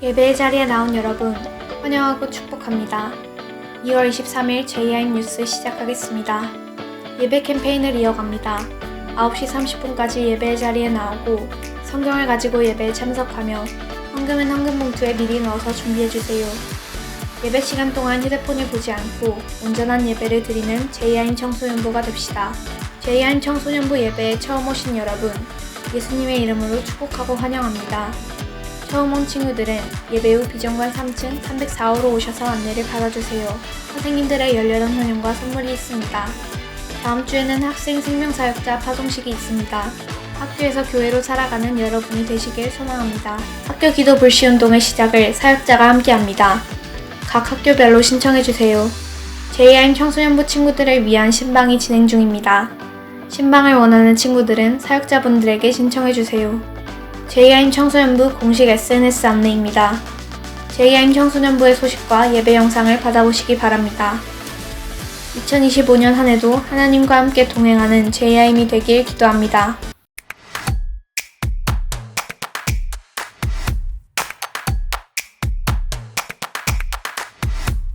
예배의 자리에 나온 여러분, 환영하고 축복합니다. 2월 23일 JIM 뉴스 시작하겠습니다. 예배 캠페인을 이어갑니다. 9시 30분까지 예배의 자리에 나오고 성경을 가지고 예배에 참석하며 헌금은 헌금 봉투에 미리 넣어서 준비해주세요. 예배 시간 동안 휴대폰을 보지 않고 온전한 예배를 드리는 JIM 청소년부가 됩시다. JIM 청소년부 예배에 처음 오신 여러분, 예수님의 이름으로 축복하고 환영합니다. 처음 온 친구들은 예배 후 비전관 3층 304호로 오셔서 안내를 받아주세요. 선생님들의 열렬한 환영과 선물이 있습니다. 다음 주에는 학생 생명사역자 파송식이 있습니다. 학교에서 교회로 살아가는 여러분이 되시길 소망합니다. 학교 기도 불시 운동의 시작을 사역자가 함께합니다. 각 학교별로 신청해주세요. JIM 청소년부 친구들을 위한 신방이 진행 중입니다. 신방을 원하는 친구들은 사역자분들에게 신청해주세요. JIM 청소년부 공식 SNS 안내입니다. JIM 청소년부의 소식과 예배 영상을 받아보시기 바랍니다. 2025년 한 해도 하나님과 함께 동행하는 JIM이 되길 기도합니다.